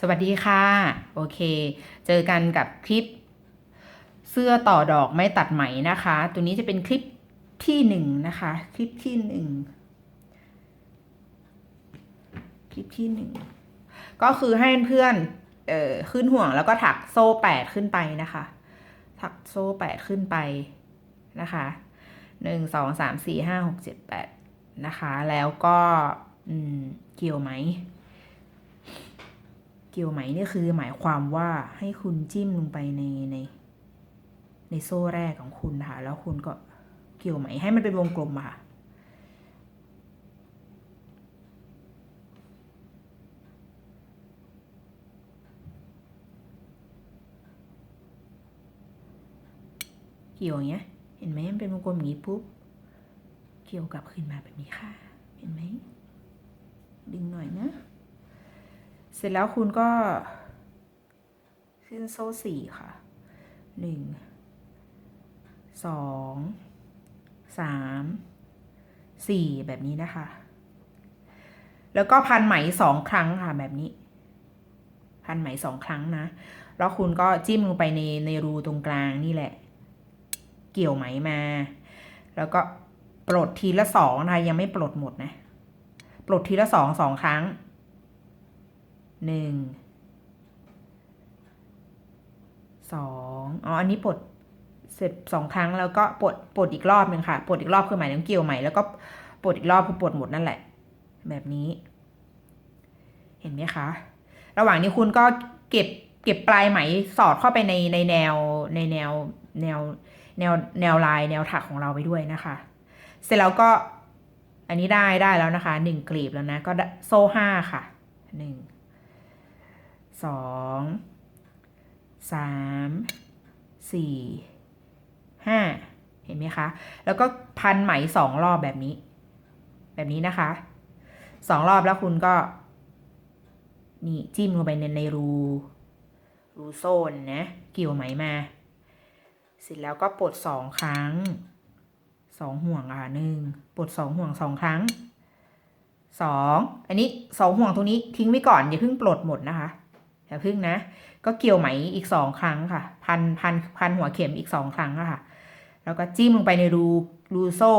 สวัสดีค่ะ โอเค เจอกันกับคลิป เสื้อต่อดอกไม่ตัดไหมนะคะ ตัวนี้จะเป็นคลิปที่หนึ่งนะคะ คลิปที่หนึ่งคลิปที่หนึ่งก็คือให้เพื่อนเอ่อขึ้นห่วงแล้วก็ถักโซ่แปดขึ้นไปนะคะ ถักโซ่แปดขึ้นไปนะคะหนึ่งสองสามสี่ห้าหกเจ็ดแปดนะคะ แล้วก็ อืม เกี่ยวไหม เกี่ยวไหมนี่คือหมายความว่าให้คุณจิ้มลงไปในในในโซ่แรกของคุณค่ะแล้วคุณก็เกี่ยวไหมให้มันเป็นวงกลมค่ะ เกี่ยวอย่างเงี้ย เห็นไหมมันเป็นวงกลมอย่างนี้ปุ๊บ เกี่ยวกลับขึ้นมาแบบนี้ค่ะ เห็นไหม ดึงหน่อยนะ เสร็จแล้วคุณก็ขึ้นโซ่สี่ค่ะหนึ่งสองสามสี่แบบนี้นะคะ แล้วก็พันไหมสองครั้งค่ะแบบนี้ พันไหมสองครั้งนะ แล้วคุณก็จิ้มลงไปในในรูตรงกลางนี่แหละ เกี่ยวไหมมา แล้วก็ปลดทีละสองนะคะยังไม่ปลดหมดนะ ปลดทีละสองสองครั้ง หนึ่งสองอ๋อ อันนี้ปลดเสร็จสองครั้งแล้วก็ปลดปลดอีกรอบหนึ่งค่ะปลดอีกรอบคือหมายถึงเกี่ยวใหม่แล้วก็ปลดอีกรอบคือปลดหมดนั่นแหละ แบบนี้ เห็นไหมคะ ระหว่างนี้คุณก็เก็บเก็บปลายไหมสอดเข้าไปในในแนวในแนวแนวแนวแนวลายแนวถักของเราไปด้วยนะคะ เสร็จแล้วก็อันนี้ได้ได้แล้วนะคะหนึ่งกลีบแล้วนะ ก็โซ่ห้าค่ะหนึ่ง สองสามสี่ห้าเห็นไหมคะ แล้วก็พันไหมสองรอบแบบนี้ แบบนี้นะคะสองรอบแล้วคุณก็ นี่จิ้มลงไปในในรู รูโซนนะ เกี่ยวไหมมา เสร็จแล้วก็ปลดสองครั้งสองห่วงอะหนึ่งปลดสองห่วงสองครั้งสองอันนี้สองห่วงตรงนี้ทิ้งไว้ก่อนอย่าเพิ่งปลดหมดนะคะ อย่าพึ่งนะ ก็เกี่ยวไหมอีกสองครั้งค่ะ พันพันพันหัวเข็มอีกสองครั้งค่ะ แล้วก็จิ้มลงไปในรูรูโซ่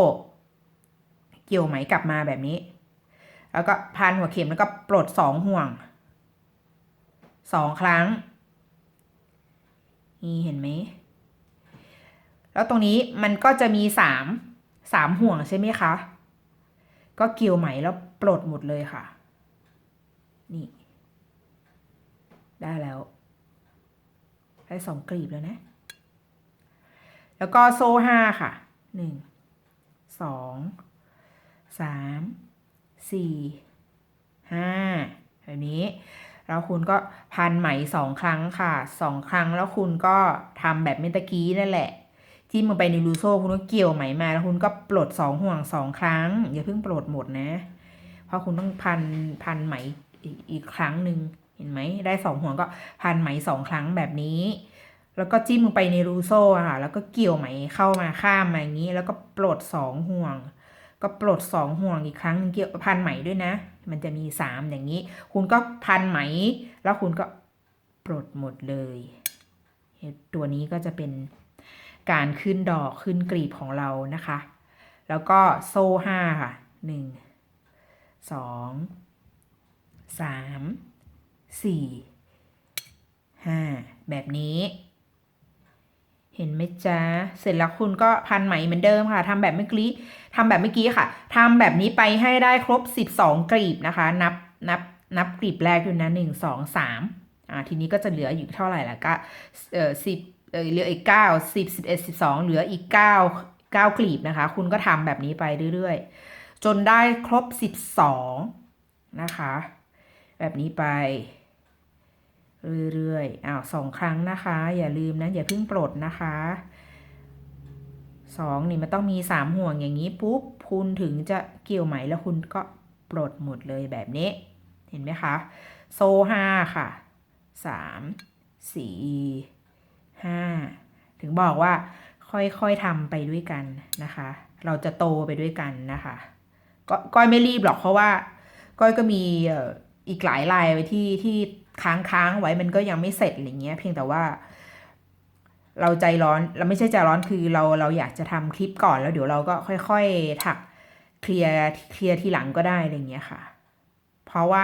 เกี่ยวไหมกลับมาแบบนี้ แล้วก็พันหัวเข็มแล้วก็ปลดสองห่วงสองครั้ง นี่เห็นไหม แล้วตรงนี้มันก็จะมีสามสามห่วงใช่ไหมคะ ก็เกี่ยวไหมแล้วปลดหมดเลยค่ะ นี่ ได้แล้วได้สองกลีบแล้วนะ แล้วก็โซ่ห้าค่ะหนึ่งสองสามสี่ห้าแบบนี้ แล้วคุณก็พันไหมสองครั้งค่ะสองครั้งแล้วคุณก็ทำแบบเมื่อตะกี้นั่นแหละจิ้มลงไปในรูโซ่คุณก็เกี่ยวไหมมาแล้วคุณก็ปลดสองห่วงสองครั้ง อย่าเพิ่งปลดหมดนะ เพราะคุณต้องพันพันไหมอีกครั้งหนึ่ง เห็นไหมได้สองห่วงก็พันไหมสองครั้งแบบนี้ แล้วก็จิ้มลงไปในรูโซ่ค่ะแล้วก็เกี่ยวไหมเข้ามาข้ามมาอย่างนี้ แล้วก็ปลดสองห่วง ก็ปลดสองห่วงอีกครั้งเกี่ยวพันไหมด้วยนะ มันจะมีสามอย่างนี้ คุณก็พันไหม แล้วคุณก็ปลดหมดเลยตัวนี้ก็จะเป็นการขึ้นดอกขึ้นกลีบของเรานะคะ แล้วก็โซ่ห้าค่ะหนึ่งสองสาม สี่ห้าแบบนี้ เห็นไหมจ๊ะ เสร็จแล้วคุณก็พันไหมเหมือนเดิมค่ะทำแบบเมื่อกี้ทำแบบเมื่อกี้ค่ะทำแบบนี้ไปให้ได้ครบสิบสองกลีบนะคะ นับนับนับกลีบแรกด้วยนะหนึ่งสองสามอ่าทีนี้ก็จะเหลืออยู่เท่าไหร่ละก็เออสิบเออเหลืออีกเก้าสิบสิบเอ็ดสิบสองเหลืออีกเก้าเก้ากลีบนะคะ คุณก็ทำแบบนี้ไปเรื่อยๆ จนได้ครบสิบสองนะคะ แบบนี้ไป เรื่อยๆอ้าวสองครั้งนะคะ อย่าลืมนะ อย่าเพิ่งปลดนะคะสองนี่มันต้องมีสามห่วงอย่างนี้ปุ๊บคุณถึงจะเกี่ยวไหมแล้วคุณก็ปลดหมดเลยแบบนี้ เห็นไหมคะ โซห้าค่ะสามสี่ห้าถึงบอกว่าค่อยๆทำไปด้วยกันนะคะ เราจะโตไปด้วยกันนะคะก้อยไม่รีบหรอกเพราะว่า ก้อยก็มีอีกหลายลายไว้ที่ที่ ค้างค้างๆไว้มันก็ยังไม่เสร็จอะไรเงี้ย เพียงแต่ว่า เราใจร้อนเราไม่ใช่ใจร้อนคือเราเราอยากจะทำคลิปก่อนแล้วเดี๋ยวเราก็ค่อย ๆ ถักเคลียร์เคลียร์ทีหลังก็ได้อะไรเงี้ยค่ะ เพราะว่า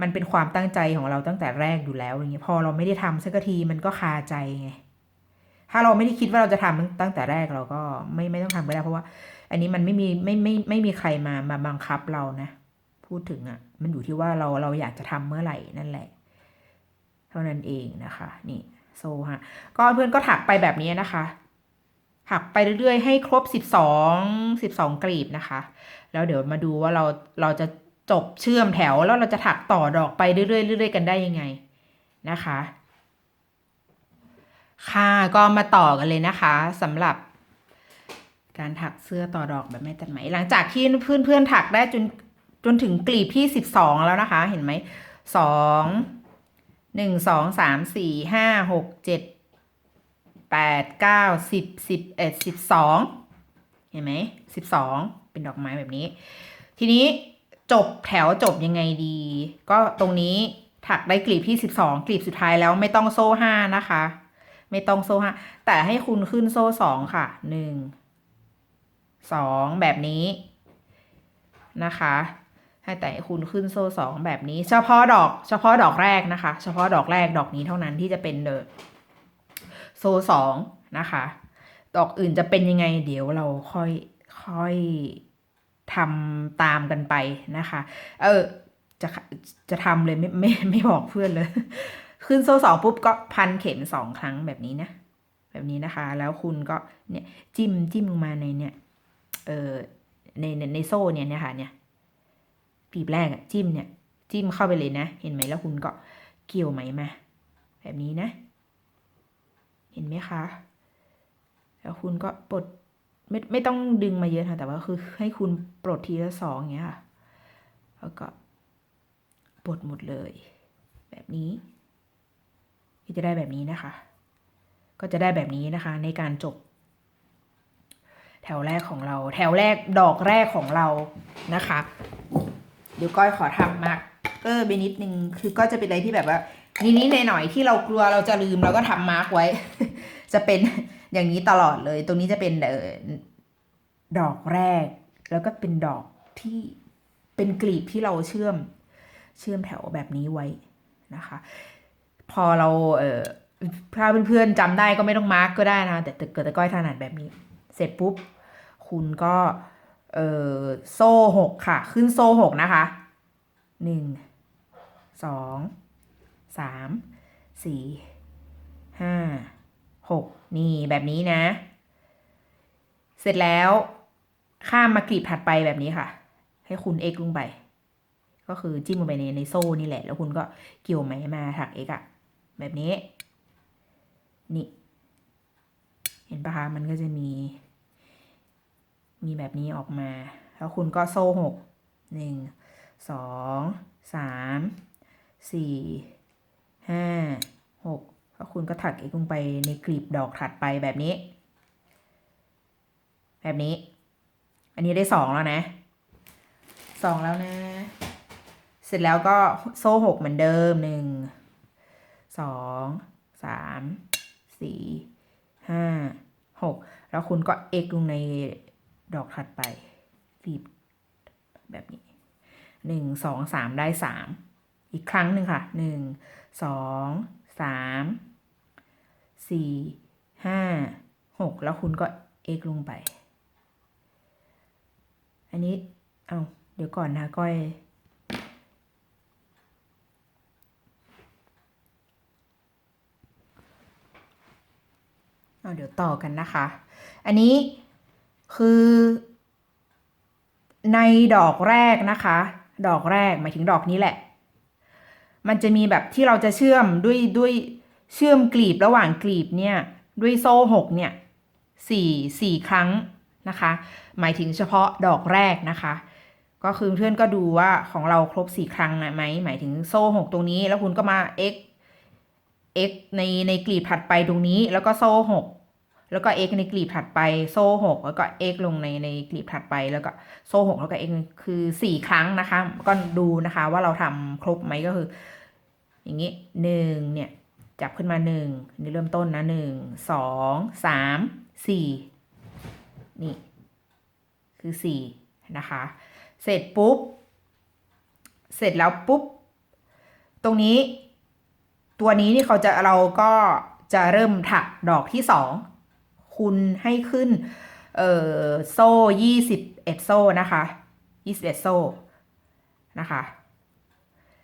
มันเป็นความตั้งใจของเราตั้งแต่แรกอยู่แล้วอะไรเงี้ยพอเราไม่ได้ทำสักทีมันก็คาใจไงถ้าเราไม่ได้คิดว่าเราจะทำตั้งแต่แรกเราก็ไม่ไม่ต้องทำก็ได้ เพราะว่า อันนี้มันไม่มีไม่ไม่ไม่มีใครมามาบังคับเรานะ พูดถึงอะ่ะ มันอยู่ที่ว่าเราเราอยากจะทำเมื่อไหร่นั่นแหละ เท่านั้นเองนะคะนี่โซฮะก็เพื่อนก็ถักไปแบบนี้นะคะ ถักไปเรื่อยๆ ให้ครบสิบสองสิบสองกลีบนะคะ แล้วเดี๋ยวมาดูว่าเราเราจะจบเชื่อมแถวแล้วเราจะถักต่อดอกไปเรื่อยๆเรื่อยๆกันได้ยังไงนะคะ ค่ะก็มาต่อกันเลยนะคะสำหรับ การถักเสื้อต่อดอกแบบไม่ตัดไหม หลังจากที่เพื่อนๆถักได้จนจนถึงกลีบที่สิบสองแล้วนะคะ เห็นไหมสอง หนึ่งสองสามสี่ห้าหกเจ็ดแปดเก้าสิบสิบเอ็ดสิบสองเห็นไหมสิบสองเป็นดอกไม้แบบนี้ ทีนี้จบแถวจบยังไงดี ก็ตรงนี้ถักได้กลีบที่สิบสองกลีบสุดท้ายแล้วไม่ต้องโซ่ห้านะคะ ไม่ต้องโซ่ห้าแต่ให้คุณขึ้นโซ่สองค่ะหนึ่งสองแบบนี้นะคะ ให้แต่คุณขึ้นโซ่สองแบบนี้ เฉพาะดอก เฉพาะดอกแรกนะคะ เฉพาะดอกแรกดอกนี้เท่านั้นที่จะเป็นเดอโซ่สองนะคะ ดอกอื่นจะเป็นยังไง เดี๋ยวเราค่อยค่อยทำตามกันไปนะคะ เออจะจะทำเลยไม่ไม่ไม่บอกเพื่อนเลย ขึ้นโซ่สองปุ๊บก็พันเข็มสองครั้งแบบนี้นะ แบบนี้นะคะ แล้วคุณก็เนี่ยจิ้มจิ้มลงมาในเนี่ยเออในในในโซ่เนี่ยเนี่ยค่ะเนี่ย ปีบแรกอะจิ้มเนี่ย จิ้มเข้าไปเลยนะ เห็นไหมแล้วคุณก็เกี่ยวไหมมา แบบนี้นะ เห็นไหมคะ แล้วคุณก็ปลดไม่ไม่ต้องดึงมาเยอะค่ะแต่ว่าคือให้คุณปลดทีละสองอย่างเงี้ยค่ะ แล้วก็ปลดหมดเลย แบบนี้ก็จะได้แบบนี้นะคะ ก็จะได้แบบนี้นะคะ ในการจบ แถวแรกของเรา แถวแรกดอกแรกของเรานะคะ เดี๋ยวก้อยขอทำมาร์กเกอร์ไปนิดนึง คือก็จะเป็นอะไรที่แบบว่านิดๆหน่อยๆที่เรากลัวเราจะลืมเราก็ทำมาร์กไว้ จะเป็นอย่างนี้ตลอดเลย ตรงนี้จะเป็นเออดอกแรก แล้วก็เป็นดอกที่เป็นกลีบที่เราเชื่อมเชื่อมแถวแบบนี้ไว้นะคะ พอเราเออถ้าเพื่อนๆจำได้ก็ไม่ต้องมาร์กก็ได้นะแต่เกิดแต่ก้อยถนัดแบบนี้ เสร็จปุ๊บ คุณก็ เออโซ่หกค่ะ ขึ้นโซ่หกนะคะหนึ่งสองสามสี่ห้าหกนี่แบบนี้นะ เสร็จแล้วข้ามมากรีบถัดไปแบบนี้ค่ะ ให้คุณเอ็กลงไป ก็คือจิ้มลงไปในในโซ่นี่แหละ แล้วคุณก็เกี่ยวไหมมาถักเอ็กอะแบบนี้ นี่ เห็นปะคะมันก็จะมี มีแบบนี้ออกมา แล้วคุณก็โซ่หกหนึ่งสองสามสี่ห้าหกแล้วคุณก็ถักเอกลงไปในกลีบดอกถัดไปแบบนี้ แบบนี้ อันนี้ได้สองแล้วนะสองแล้วนะ เสร็จแล้วก็โซ่หกเหมือนเดิมหนึ่งสองสามสี่ห้าหกแล้วคุณก็เอกลงใน ดอกถัดไปรีบแบบนี้หนึ่งสองสามได้สามอีกครั้งหนึ่งค่ะหนึ่งสองสามสี่ห้าหกแล้วคุณก็เอกลงไป อันนี้ เอาเดี๋ยวก่อนนะก้อยเอาเดี๋ยวต่อกันนะคะ อันนี้ คือ ในดอกแรกนะคะ ดอกแรกหมายถึงดอกนี้แหละ มันจะมีแบบที่เราจะเชื่อมด้วยด้วยเชื่อมกลีบระหว่างกลีบเนี่ย ด้วยโซ่หกเนี่ยสี่สี่ครั้งนะคะ หมายถึงเฉพาะดอกแรกนะคะ ก็คือเพื่อนก็ดูว่าของเราครบสี่ครั้งนะไหมหมายถึงโซ่หกตรงนี้ แล้วคุณก็มา x x ในในกลีบถัดไปตรงนี้ แล้วก็โซ่หก แล้วก็ x ในกลีบถัดไปโซ่หกแล้วก็ x ลงในในกลีบถัดไปแล้วก็โซ่หกแล้วก็ x คือสี่ครั้งนะคะ ก็ดูนะคะว่าเราทำครบไหมก็คือ อย่างนี้หนึ่งเนี่ยจับขึ้นมาหนึ่งนี่เริ่มต้นนะหนึ่งสองสามสี่นี่ คือสี่นะคะ เสร็จปุ๊บ เสร็จแล้วปุ๊บ ตรงนี้ ตัวนี้นี่เขาจะเราก็จะเริ่มถักดอกที่สอง คุณให้ขึ้น เอ่อ โซ่ยี่สิบเอ็ดโซ่นะคะยี่สิบเอ็ดโซ่นะคะ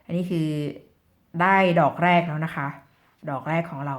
อันนี้คือได้ดอกแรกแล้วนะคะ ดอกแรกของเรา